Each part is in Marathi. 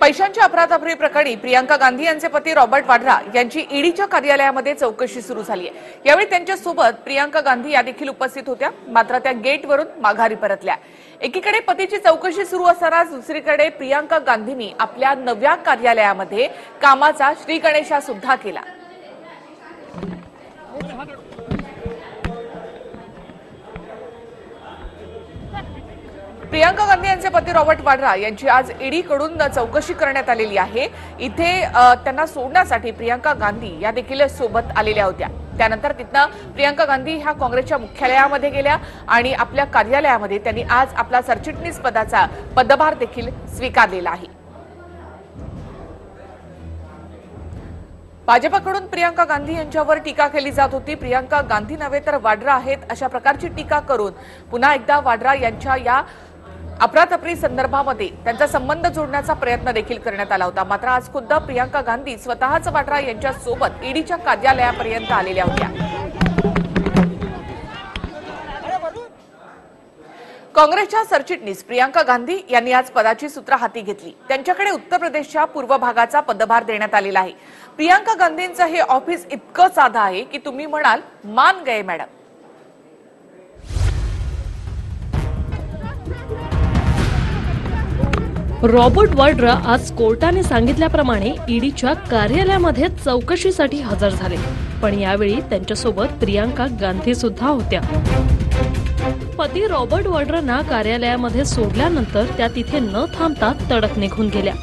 पैशांच्या अफरातफरी प्रकरणी प्रियांका गांधी यांचे पती रॉबर्ट वाड्रा यांची ईडीच्या कार्यालयामध्ये चौकशी सुरू झाली आहे यावेळी त्यांच्यासोबत प्रियांका गांधी या देखील उपस्थित होत्या मात्र त्या गेटवरून माघारी परतल्या. एकीकडे पतीची चौकशी सुरू असतानाच दुसरीकडे प्रियांका गांधींनी आपल्या नव्या कार्यालयामध्ये कामाचा श्रीगणेशा सुद्धा केला. प्रियांका गांधी यांचे पती रॉबर्ट वाड्रा यांची आज ईडीकडून चौकशी करण्यात आलेली आहे. इथे त्यांना सोडण्यासाठी प्रियांका गांधी या देखील सोबत आलेल्या होत्या. त्यानंतर तिथनं प्रियांका गांधी ह्या काँग्रेसच्या मुख्यालयामध्ये गेल्या आणि आपल्या कार्यालयामध्ये त्यांनी आज आपला सरचिटणीस पदाचा पदभार देखील स्वीकारलेला आहे. भाजपाकडून प्रियांका गांधी यांच्यावर टीका केली जात होती. प्रियांका गांधी नव्हे तर वाड्रा आहेत अशा प्रकारची टीका करून पुन्हा एकदा वाड्रा यांच्या या अपरातपरी संदर्भामध्ये त्यांचा संबंध जोडण्याचा प्रयत्न देखील करण्यात आला होता. मात्र आज खुद्द प्रियांका गांधी स्वतःच वाड्रा यांच्या सोबत ईडीच्या कार्यालयापर्यंत आलेल्या होत्या. काँग्रेसच्या सरचिटणीस प्रियांका गांधी यांनी आज पदाची सूत्र हाती घेतली. त्यांच्याकडे उत्तर प्रदेशच्या पूर्व भागाचा पदभार देण्यात आलेला आहे. प्रियांका गांधींचं हे ऑफिस इतकं साधं आहे की तुम्ही म्हणाल मान गए मॅडम. रॉबर्ट वाड्रा आज कोर्टाने सांगितल्याप्रमाणे ईडीच्या कार्यालयामध्ये चौकशीसाठी हजर झाले. पण यावेळी त्यांच्यासोबत प्रियांका गांधी सुद्धा होत्या. पती रॉबर्ट वाड्रांना कार्यालयामध्ये सोडल्यानंतर त्या तिथे न थांबता तडक निघून गेल्या.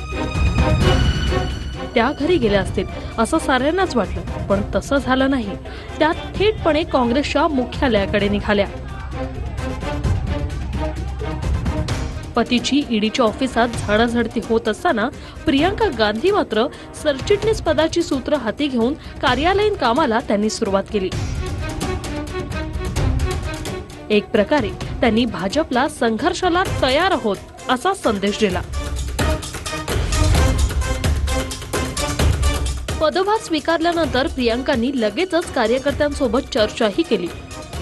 त्या घरी गेल्या असतील असं साऱ्यांनाच वाटलं पण तसं झालं नाही. त्या थेटपणे काँग्रेसच्या मुख्यालयाकडे निघाल्या. पतीची ईडीच्या ऑफिसात झाडाझडती होत असताना प्रियांका गांधी मात्र सरचिटणीस पदाची सूत्र हाती घेऊन कार्यालयीन कामाला त्यांनी सुरुवात केली. एक प्रकारे त्यांनी भाजपला संघर्षाला तयार होत असा संदेश दिला. पदभार स्वीकारल्यानंतर प्रियांकांनी लगेचच कार्यकर्त्यांसोबत चर्चाही केली.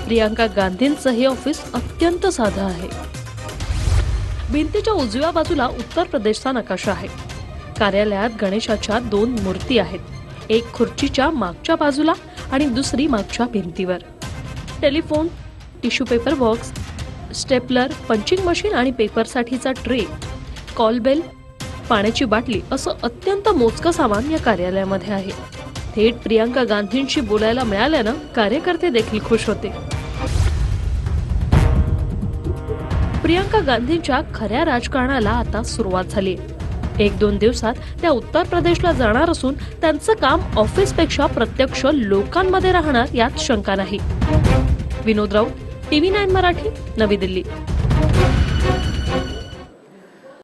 प्रियांका गांधींचं हे ऑफिस अत्यंत साधं आहे. भिंतीच्या उजव्या बाजूला उत्तर प्रदेशचा नकाशा आहे. कार्यालयात गणेशाच्या दोन मूर्ती आहेत. एक खुर्चीच्या मागच्या बाजूला आणि दुसरी मागच्या भिंतीवर. Telephone tissue paper box stapler punching machine आणि पेपरसाठीचा ट्रे कॉल बेल पाण्याची बाटली असं अत्यंत मोजकं सामान या कार्यालयामध्ये आहे. थेट प्रियांका गांधींशी बोलायला मिळाल्यानं कार्यकर्ते देखील खुश होते. प्रियांका गांधींच्या खऱ्या राजकारणाला आता सुरुवात झाली. एक दोन दिवसात त्या उत्तर प्रदेशला जाणार असून त्यांचं काम ऑफिसपेक्षा प्रत्यक्ष लोकांमध्ये राहणार यात शंका नाही. Vinod Raut TV nine Marathi Navi Delhi.